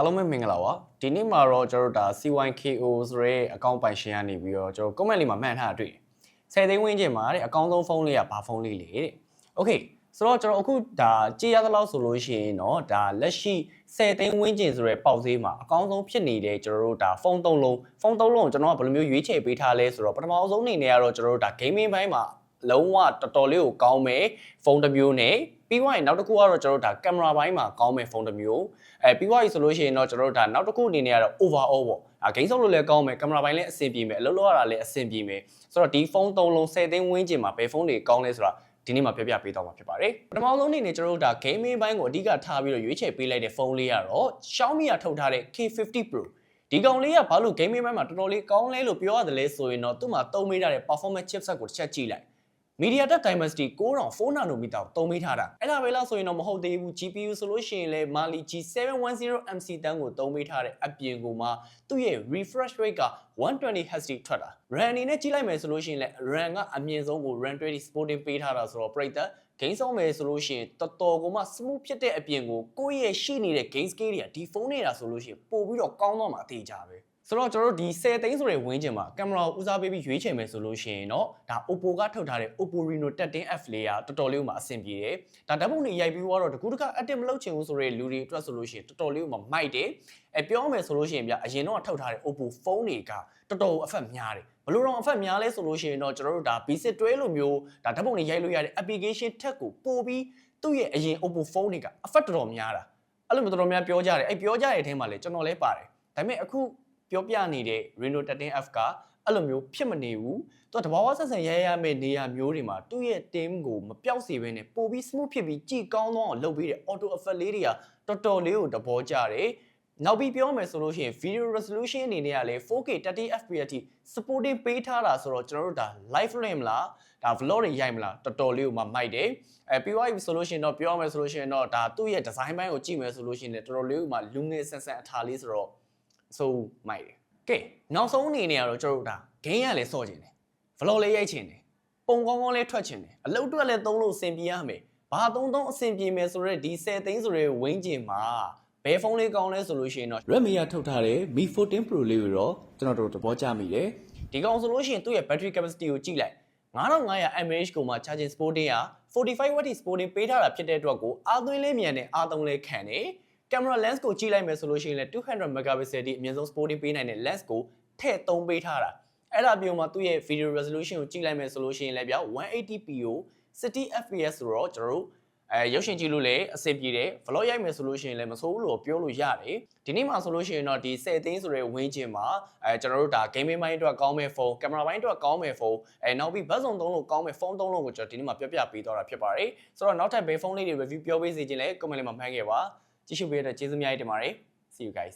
အားလုံးပဲမင်္ဂလာပါဒီနေ့မှာတော့ကျွန်တော်တို့ဒါ CYKO ဆိုရဲအကောင့်ပိုင်ရှင်ကနေပြီးတော့ကျွန်တော် comment လေးမှာမှတ်ထားတာတွေ့တယ်10သိန်းဝန်းကျင်မှာတဲ့အကောင့်ဆုံးဖုန်းလေးကဘာဖုန်းလေးလေတဲ့ Okay ဆိုတော့ကျွန်တော်အခုဒါကြည့်ရသလောက်ဆိုလို့ရှိရင်တော့ဒါလက်ရှိ10သိန်းဝန်းကျင်ဆိုရဲပေါက်ဈေးမှာအကောင့်ဆုံးဖြစ်နေတဲ့ကျွန်တော်တို့ဒါဖုန်းသုံးလုံးဖုန်းသုံးလုံးကိုကျွန်တော်ကဘယ်လိုမျိုးရွေးချယ်ပေးထားလဲဆိုတော့ပထမဆုံးအနေနဲ့ကတော့ကျွန်တော်တို့ဒါ gaming ဘိုင်းမှာလုံးဝတော်တော်လေးကိုကောင်းမယ်ဖုန်းတစ်မျိုးနဲ့ ပြီးသွားရင်နောက်တစ်ခုကတော့ကျွန်တော်တို့ဒါကင်မရာဘိုင်းမှာကောင်းမယ်ဖုန်းတစ်မျိုးအဲပြီးသွားပြီဆိုလို့ရှိရင်တော့ကျွန်တော်တို့ဒါနောက်တစ်ခုအနေနဲ့ကတော့ overall ပေါ့အဲဂိမ်းဆောက်လို့လည်းကောင်းမယ်ကင်မရာဘိုင်းလည်းအဆင်ပြေမယ်အလုပ်လုပ်ရတာလည်းအဆင်ပြေမယ်ဆိုတော့ဒီဖုန်းသုံးလုံး10သိန်းဝန်းကျင်မှာဘယ်ဖုန်းတွေကောင်းလဲဆိုတာဒီနေ့မှာပြပြပေးတော့မှာဖြစ်ပါတယ်ပထမဆုံးအနေနဲ့ကျွန်တော်တို့ဒါ gaming ဘိုင်းကိုအဓိကထားပြီးတော့ရွေးချယ်ပေးလိုက်တဲ့ဖုန်းလေးကတော့ Xiaomi ကထုတ်ထားတဲ့ K50 Pro ဒီကောင်လေးကဘာလို့ gaming ဘိုင်းမှာတော်တော်လေးကောင်းလဲလို့ပြောရတယ်လဲဆိုရင်တော့သူ့မှာသုံးမိထားတဲ့ performance chipset ကိုတစ်ချက်ကြည့်လိုက် MediaTek Dimensity 9000 nanometer ကိုသုံးမိထားတာအဲ့ဒါပဲလားဆိုရင်တော့မဟုတ်သေးဘူး GPU ဆိုလို့ရှိရင်လည်း Mali G710MC တန်းကိုသုံးမိထားတဲ့အပြင်ကိုမှသူ့ရဲ့ refresh rate က 120Hz ထိထွက်တာ RAM အနေနဲ့ကြည့်လိုက်မယ်ဆိုလို့ရှိရင်လည်း RAM ကအမြင့်ဆုံးကို RAM 20 supporting ပေးထားတာဆိုတော့ပြိတ္တ game ဆောင်းမယ်ဆိုလို့ရှိရင်တော်တော်ကိုမှ smooth ဖြစ်တဲ့အပြင်ကိုကိုယ့်ရဲ့ရှိနေတဲ့ game scale တွေကဒီဖုန်းနေတာဆိုလို့ရှိရင်ပို့ပြီးတော့ကောင်းတော့မှအသေးကြပဲ ဆိုတော့ကျွန်တော်တို့ဒီ10သိန်းဆိုတဲ့ဝင်းကျင်မှာကင်မရာကိုဦးစားပေးပြီးရွေးချယ်မယ်ဆိုလို့ရှိရင်တော့ဒါ Oppo ကထုတ်ထားတဲ့ Oppo Reno 13F လေးကတော်တော်လေးကိုမှအဆင်ပြေတယ်။ဒါဓာတ်ပုံတွေရိုက်ပြီးတော့တကူတက active မလုပ်ချင်ဘူးဆိုတဲ့လူတွေအတွက်ဆိုလို့ရှိရင်တော်တော်လေးကိုမှမိုက်တယ်။အဲပြောမယ်ဆိုလို့ရှိရင်ဗျအရင်တော့ထုတ်ထားတဲ့ Oppo ဖုန်းတွေကတော်တော်အဖက်များတယ်။ဘလို့တော့အဖက်များလဲဆိုလို့ရှိရင်တော့ကျွန်တော်တို့ဒါ basic တွဲလိုမျိုးဒါဓာတ်ပုံတွေရိုက်လို့ရတဲ့ application ထက်ကိုပို့ပြီးသူ့ရဲ့အရင် Oppo ဖုန်းတွေကအဖက်တော်တော်များတာ။အဲ့လိုမျိုးတော်တော်များပြောကြတယ်။အဲပြောကြတဲ့အထဲမှာလည်းကျွန်တော်လည်းပါတယ်။ဒါပေမဲ့အခု ပြောပြနေတဲ့ Reno 13F ကအဲ့လိုမျိုးဖြစ်မနေဘူးသူကတဘာဝဆက်ဆံရရမယ့်နေရာမျိုးတွေမှာသူ့ရဲ့ team ကိုမပြောက်စေဘဲနဲ့ပို့ပြီး smooth ဖြစ်ပြီးကြည်ကောင်းသောအောင်လုပ်ပေးတဲ့ auto effect လေးတွေကတော်တော်လေးကိုသဘောကျတယ်နောက်ပြီးပြောမယ်ဆိုလို့ရှိရင် video resolution အနေနဲ့ကလည်း 4K 30 fps အထိ supporting ပေးထားတာဆိုတော့ကျွန်တော်တို့ဒါ live stream မလားဒါ vlog တွေရိုက်မလားတော်တော်လေးကိုမှမိုက်တယ်အဲပြီးသွားပြီဆိုလို့ရှိရင်တော့ပြောမယ်ဆိုလို့ရှိရင်တော့ဒါသူ့ရဲ့ design ဘိုင်းကိုကြည့်မယ်ဆိုလို့ရှိရင်လည်းတော်တော်လေးကိုမှလူငယ်ဆန်ဆန်အထာလေးဆိုတော့ ဆိုမိုက်တယ်ကဲနောက်ဆုံးအနေနဲ့ကတော့ကျွန်တော်တို့ဒါ game ရလဲစော့ကျင်တယ် vlog လေးရိုက်ချင်တယ်ပုံကောင်းကောင်းလေးထွက်ချင်တယ်အလုပ်အတွက်လည်းသုံးလို့အဆင်ပြေရမယ်ဘာသုံးသုံးအဆင်ပြေမယ်ဆိုတော့ဒီ10သိန်းဆိုတဲ့ဝင်းကျင်မှာဘယ်ဖုန်းလေးကောင်းလဲဆိုလို့ရှိရင်တော့ Redmi ကထုတ်ထားတဲ့ Mi 14 Pro လေးကိုတော့ကျွန်တော်တို့သဘောကျမိတယ်ဒီကောင်ဆိုလို့ရှိရင်သူ့ရဲ့ battery capacity ကိုကြည့်လိုက်9500 mAh ကိုမှ charging sporting က45 watt sporting ပေးထားတာဖြစ်တဲ့အတွက်ကိုအားသွင်းလေးမြန်တယ်အားသုံးလေးခံတယ် ကင်မရာ lens ကိုကြည့်လိုက်မယ်ဆိုလို့ရှိရင်လည်း200 megapixel ဒီအမြင့်ဆုံး sporting ပေးနိုင်တဲ့ lens ကိုထည့်သုံးပေးထားတာအဲ့ဒါပြောမှသူ့ရဲ့ video resolution ကိုကြည့်လိုက်မယ်ဆိုလို့ရှိရင်လည်းဗျ 180p ကို 60 fps ဆိုတော့ကျွန်တော်တို့အဲရုပ်ရှင်ကြည့်လို့လည်းအဆင်ပြေတယ် vlog ရိုက်မယ်ဆိုလို့ရှိရင်လည်းမဆိုးဘူးလို့ပြောလို့ရတယ်ဒီနေ့မှာဆိုလို့ရှိရင်တော့ဒီ10သိန်းဆိုတဲ့ဝင်းကျင်မှာအဲကျွန်တော်တို့ဒါ gaming ဘိုင်းအတွက်ကောင်းမဲ့ဖုန်းကင်မရာဘိုင်းအတွက်ကောင်းမဲ့ဖုန်းအဲနောက်ပြီးဘတ်စုံသုံးလို့ကောင်းမဲ့ဖုန်းသုံးလို့ကိုကျွန်တော်ဒီနေ့မှာပြပြပေးတော့တာဖြစ်ပါတယ်ဆိုတော့နောက်ထပ်ဘယ်ဖုန်းလေးတွေ review ပြောပေးစီခြင်းလဲ comment လေးမှာမှတ်ခဲ့ပါ ကြည့်ရှုပေးတဲ့ကျေးဇူးများကြီးတင်ပါတယ် see you guys